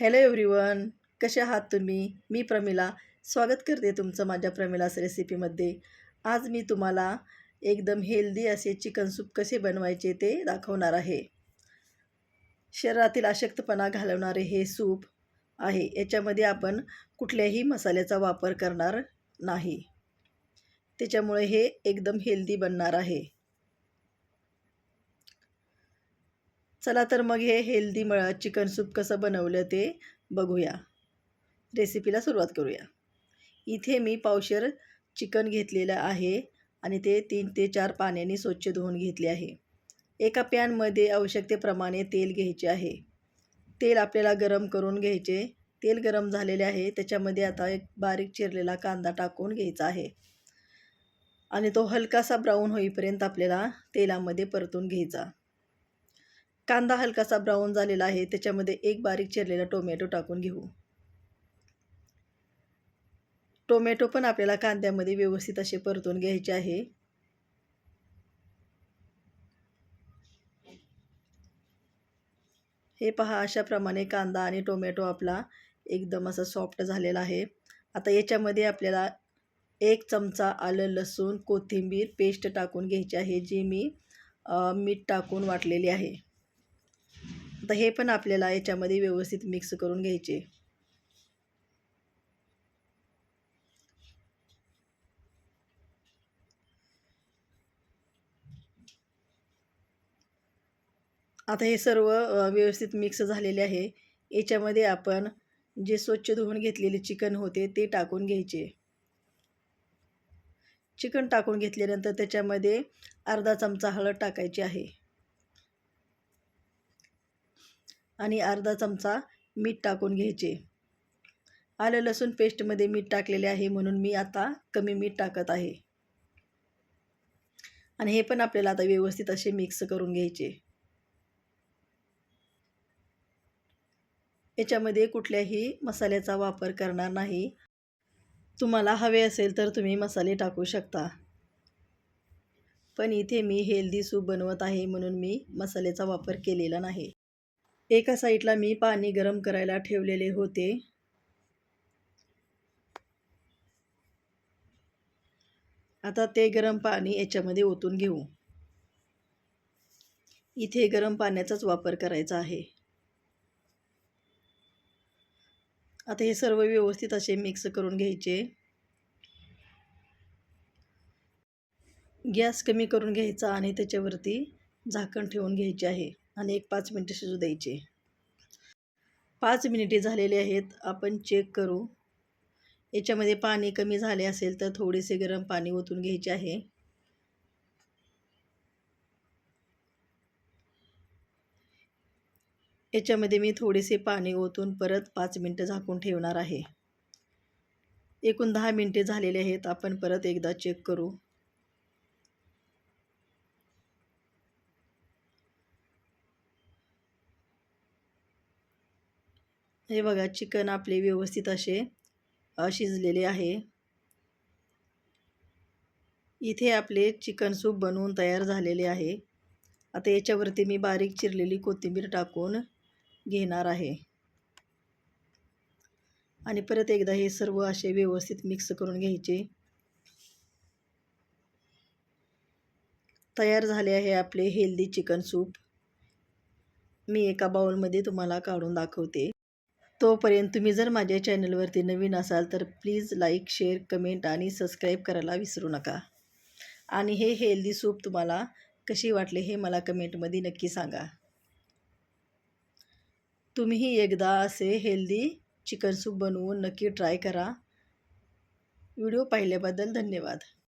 Hello everyone कसे आहात तुम्ही? मी प्रमिला. स्वागत करते तुमचं माझ्या प्रमिलास रेसिपीमध्ये. आज मी तुम्हाला एकदम हेल्दी असे चिकन सूप कसे बनवायचे ते दाखवणार आहे. शरीरातील अशक्तपणा घालवणारे हे सूप आहे. याच्यामध्ये आपण कुठल्याही मसाल्याचा वापर करणार नाही. त्याच्यामुळे हे एकदम हेल्दी बनणार आहे. चला तर मग हे हेल्दी म चिकन सूप कसं बनवलं ते बघूया. रेसिपीला सुरुवात करूया. इथे मी पावशर चिकन घेतलेलं आहे आणि ते तीन ते चार पाण्याने स्वच्छ धुवून घेतले आहे. एका पॅनमध्ये आवश्यकतेप्रमाणे तेल घ्यायचे आहे. तेल आपल्याला गरम करून घ्यायचे. तेल गरम झालेले आहे त्याच्यामध्ये आता एक बारीक चिरलेला कांदा टाकून घ्यायचा आहे. आणि तो हलकासा ब्राऊन होईपर्यंत आपल्याला तेलामध्ये परतून घ्यायचा. कांदा हलकासा ब्राऊन झालेला आहे. त्याच्यामध्ये एक बारीक चिरलेला टोमॅटो टाकून घेऊ. टोमॅटो पण आपल्याला कांद्यामध्ये व्यवस्थित असे परतून घ्यायचे आहे. हे पहा अशाप्रमाणे कांदा आणि टोमॅटो आपला एकदम असा सॉफ्ट झालेला आहे. आता याच्यामध्ये आपल्याला एक चमचा आलं लसूण कोथिंबीर पेस्ट टाकून घ्यायची आहे जी मी मीठ टाकून वाटलेली आहे. आता हे पण आपल्याला याच्यामध्ये व्यवस्थित मिक्स करून घ्यायचे. आता हे सर्व व्यवस्थित मिक्स झालेले आहे. याच्यामध्ये आपण जे स्वच्छ धुवून घेतलेले चिकन होते ते टाकून घ्यायचे. चिकन टाकून घेतल्यानंतर त्याच्यामध्ये अर्धा चमचा हळद टाकायची आहे. आणि अर्धा चमचा मीठ टाकून घ्यायचे. आलं लसूण पेस्टमध्ये मीठ टाकलेले आहे म्हणून मी आता कमी मीठ टाकत आहे. आणि हे पण आपल्याला आता व्यवस्थित असे मिक्स करून घ्यायचे. याच्यामध्ये कुठल्याही मसाल्याचा वापर करणार नाही. तुम्हाला हवे असेल तर तुम्ही मसाले टाकू शकता. पण इथे मी हेल्दी सूप बनवत आहे म्हणून मी मसाल्याचा वापर केलेला नाही. एका साईडला मी पाणी गरम करायला ठेवलेले होते. आता ते गरम पाणी याच्यामध्ये ओतून घेऊ. इथे गरम पाण्याचाच वापर करायचा आहे. आता हे सर्व व्यवस्थित असे मिक्स करून घ्यायचे. गॅस कमी करून घ्यायचा आणि त्याच्यावरती झाकण ठेवून घ्यायचे आहे. आणि एक पाच मिनटं शिजू द्यायचे. पाच मिनिटे झालेले आहेत. आपण चेक करू. याच्यामध्ये पाणी कमी झाले असेल तर थोडेसे गरम पाणी ओतून घ्यायचे आहे. याच्यामध्ये मी थोडेसे पाणी ओतून परत पाच मिनटं झाकून ठेवणार आहे. एकूण दहा मिनटे झालेले आहेत. आपण परत एकदा चेक करू. हे बघा चिकन आपले व्यवस्थित असे शिजलेले आहे. इथे आपले चिकन सूप बनवून तयार झालेले आहे. आता याच्यावरती मी बारीक चिरलेली कोथिंबीर टाकून घेणार आहे. आणि परत एकदा हे सर्व असे व्यवस्थित मिक्स करून घ्यायचे. तयार झाले आहे आपले हेल्दी चिकन सूप. मी एका बाउलमध्ये तुम्हाला काढून दाखवते. तोपर्यंत तुम्ही जर माझ्या चॅनलवरती नवीन असाल तर प्लीज लाईक शेअर कमेंट आणि सबस्क्राईब करायला विसरू नका. आणि हे हेल्दी सूप तुम्हाला कशी वाटले हे मला कमेंटमध्ये नक्की सांगा. तुम्हीही एकदा असे हेल्दी चिकन सूप बनवून नक्की ट्राय करा. व्हिडिओ पाहिल्याबद्दल धन्यवाद.